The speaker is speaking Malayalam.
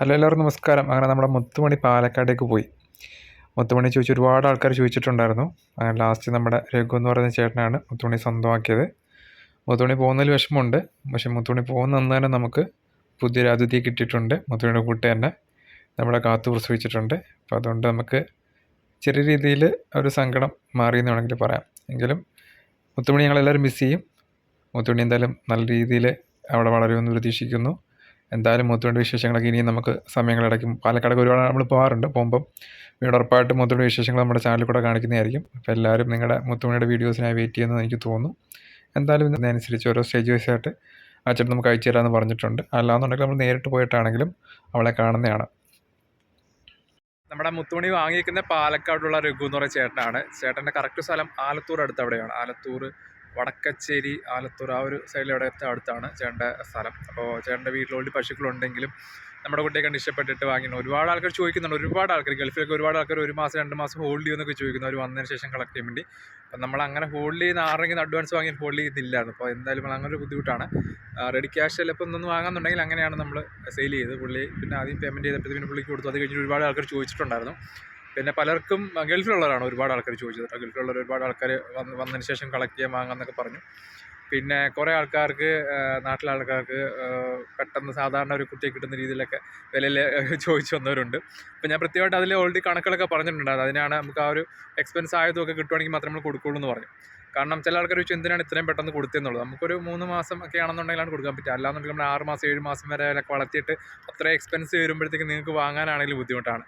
ഹലോ എല്ലാവർക്കും നമസ്കാരം. അങ്ങനെ നമ്മുടെ മുത്തുമണി പാലക്കാടേക്ക് പോയി. മുത്തുമണി ചോദിച്ചു ഒരുപാട് ആൾക്കാർ ചോദിച്ചിട്ടുണ്ടായിരുന്നു. അങ്ങനെ ലാസ്റ്റ് നമ്മുടെ രഘു എന്ന് പറയുന്ന ചേട്ടനാണ് മുത്തുമണി സ്വന്തമാക്കിയത്. മുത്തുമണി പോകുന്നതിൽ വിഷമമുണ്ട്. പക്ഷെ മുത്തുമണി പോകുന്ന അന്ന് തന്നെ നമുക്ക് പുതിയൊരു അതിഥിയെ കിട്ടിയിട്ടുണ്ട്. മുത്തുമണിയുടെ കൂട്ട് തന്നെ നമ്മളെ കാത്തു പ്രസവിച്ചിട്ടുണ്ട്. അപ്പോൾ അതുകൊണ്ട് നമുക്ക് ചെറിയ രീതിയിൽ ഒരു സങ്കടം മാറിയെന്ന് വേണമെങ്കിൽ പറയാം. എങ്കിലും മുത്തുമണി ഞങ്ങളെല്ലാവരും മിസ് ചെയ്യും. മുത്തുമണി എന്തായാലും നല്ല രീതിയിൽ അവിടെ വളരുമെന്ന് പ്രതീക്ഷിക്കുന്നു. എന്തായാലും മുത്തുവിന്റെ വിശേഷങ്ങളൊക്കെ ഇനിയും നമുക്ക് സമയങ്ങളിടയ്ക്ക് പാലക്കാടൊക്കെ ഒരുപാട് നമ്മൾ പോകാറുണ്ട് പോകുമ്പം. വീട് ഉറപ്പായിട്ട് മുത്തുവിന്റെ വിശേഷങ്ങൾ നമ്മുടെ ചാനലിൽ കൂടെ കാണിക്കുന്നതായിരിക്കും. അപ്പോൾ എല്ലാവരും നിങ്ങളുടെ മുത്തുമണിയുടെ വീഡിയോസിനായി വെയിറ്റ് ചെയ്യുന്നത് എനിക്ക് തോന്നുന്നു. എന്തായാലും ഇതിനനുസരിച്ച് ഓരോ സ്റ്റേജ് വൈസ് ആയിട്ട് ആ ചേട്ടൻ നമുക്ക് അയച്ചു തരാമെന്ന് പറഞ്ഞിട്ടുണ്ട്. അല്ലാന്നുണ്ടെങ്കിൽ നമ്മൾ നേരിട്ട് പോയിട്ടാണെങ്കിലും അവളെ കാണുന്നതാണ്. നമ്മുടെ മുത്തുമണി വാങ്ങിയിരിക്കുന്ന പാലക്കാടുള്ള രഘു എന്ന് പറയുന്ന ചേട്ടനാണ്. ചേട്ടന്റെ കറക്റ്റ് സ്ഥലം ആലത്തൂർ അടുത്ത് അവിടെയാണ് ആലത്തൂർ വടക്കച്ചേരി ആലത്തൂർ ആ ഒരു സൈഡിൽ അവിടെ അടുത്താണ് ചേട്ടന്റെ സ്ഥലം. അപ്പോൾ ചേട്ടന്റെ വീട്ടിൽ ഓൾറെഡി പശുക്കളുണ്ടെങ്കിലും നമ്മുടെ കുട്ടിയെ കണ്ട് ഇഷ്ടപ്പെട്ടിട്ട് വാങ്ങിയിരുന്നു ഒരുപാട് ആൾക്കാർ ചോദിക്കുന്നുണ്ട്. ഒരുപാട് ആൾക്കാർ ഗൾഫിലൊക്കെ ഒരുപാട് ആൾക്കാർ ഒരു മാസം രണ്ട് മാസം ഹോൾഡ് ചെയ്യുന്നൊക്കെ ചോദിക്കുന്നു. അവർ വന്നതിന് ശേഷം കളക്ട് ചെയ്യാൻ വേണ്ടി. അപ്പം നമ്മൾ അങ്ങനെ ഹോൾഡ് ചെയ്യുന്ന ആരെങ്കിലും അഡ്വാൻസ് വാങ്ങി ഹോൾഡ് ചെയ്തില്ലായിരുന്നു. അപ്പോൾ എന്തായാലും അങ്ങനെ ഒരു ബുദ്ധിമുട്ടാണ്. റെഡി ക്യാഷ് ചിലപ്പോൾ ഒന്നും വാങ്ങാന്നുണ്ടെങ്കിൽ അങ്ങനെയാണ് നമ്മൾ സെയിൽ ചെയ്ത് പുള്ളി പിന്നെ ആദ്യം പേയ്മെന്റ് ചെയ്തിട്ട് പിന്നെ പുള്ളിക്ക് കൊടുത്തു. അത് കഴിഞ്ഞിട്ട് ഒരുപാട് ആൾക്കാർ ചോദിച്ചിട്ടുണ്ടായിരുന്നു. പിന്നെ പലർക്കും ഗൾഫിലുള്ളവരാണ് ഒരുപാട് ആൾക്കാർ ചോദിച്ചത് ഗൾഫിലുള്ളവർ ഒരുപാട് ആൾക്കാർ വന്ന് വന്നതിന് ശേഷം കളക്ട് ചെയ്യാൻ വാങ്ങാമെന്നൊക്കെ പറഞ്ഞു. പിന്നെ കുറേ ആൾക്കാർക്ക് നാട്ടിലെ ആൾക്കാർക്ക് പെട്ടെന്ന് സാധാരണ ഒരു കുട്ടിയെ കിട്ടുന്ന രീതിയിലൊക്കെ വിലയിൽ ചോദിച്ചു വന്നവരുണ്ട്. അപ്പോൾ ഞാൻ പ്രത്യേകമായിട്ട് അതിൽ ഓൾറെഡി കണക്കുകളൊക്കെ പറഞ്ഞിട്ടുണ്ടായിരുന്നു. അതിനാണ് നമുക്ക് ആ ഒരു എക്സ്പെൻസ് ആയതൊക്കെ കിട്ടുവാണെങ്കിൽ മാത്രമേ നമ്മൾ കൊടുക്കുള്ളൂ എന്ന് പറഞ്ഞു. കാരണം ചില ആൾക്കാർ ചോദിച്ചു എന്തിനാണ് ഇത്രയും പെട്ടെന്ന് കൊടുത്തതെന്നുള്ളത്? നമുക്കൊരു മൂന്ന് മാസം ഒക്കെ ആണെന്നുണ്ടെങ്കിലാണ് കൊടുക്കാൻ പറ്റുക. അല്ലാന്നുണ്ടെങ്കിൽ നമ്മൾ ആറ് മാസം ഏഴ് മാസം വരെ വളർത്തിയിട്ട് അത്ര എക്സ്പെൻസ് വരുമ്പോഴത്തേക്ക് നിങ്ങൾക്ക് വാങ്ങാനാണെങ്കിലും ബുദ്ധിമുട്ടാണ്.